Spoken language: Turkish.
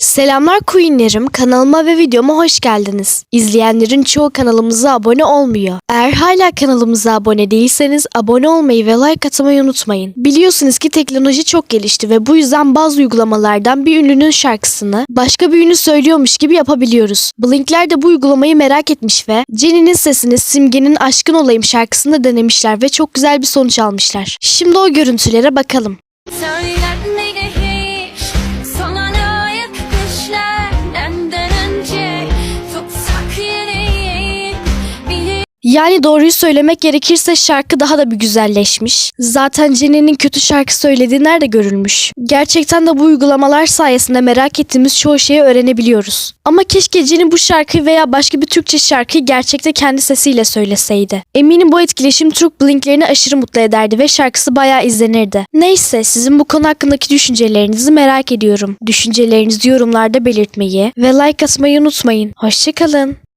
Selamlar Queenlerim, kanalıma ve videoma hoş geldiniz. İzleyenlerin çoğu kanalımıza abone olmuyor. Eğer hala kanalımıza abone değilseniz abone olmayı ve like atmayı unutmayın. Biliyorsunuz ki teknoloji çok gelişti ve bu yüzden bazı uygulamalardan bir ünlünün şarkısını başka bir ünlü söylüyormuş gibi yapabiliyoruz. Blinkler de bu uygulamayı merak etmiş ve Jenny'nin sesini Simge'nin Aşkın Olayım şarkısında denemişler ve çok güzel bir sonuç almışlar. Şimdi o görüntülere bakalım. Yani doğruyu söylemek gerekirse şarkı daha da bir güzelleşmiş. Zaten Jenny'nin kötü şarkı söylediği nerede görülmüş. Gerçekten de bu uygulamalar sayesinde merak ettiğimiz çoğu şeyi öğrenebiliyoruz. Ama keşke Jenny bu şarkıyı veya başka bir Türkçe şarkıyı gerçekte kendi sesiyle söyleseydi. Eminim bu etkileşim Türk Blinklerini aşırı mutlu ederdi ve şarkısı bayağı izlenirdi. Neyse sizin bu konu hakkındaki düşüncelerinizi merak ediyorum. Düşüncelerinizi yorumlarda belirtmeyi ve like atmayı unutmayın. Hoşçakalın.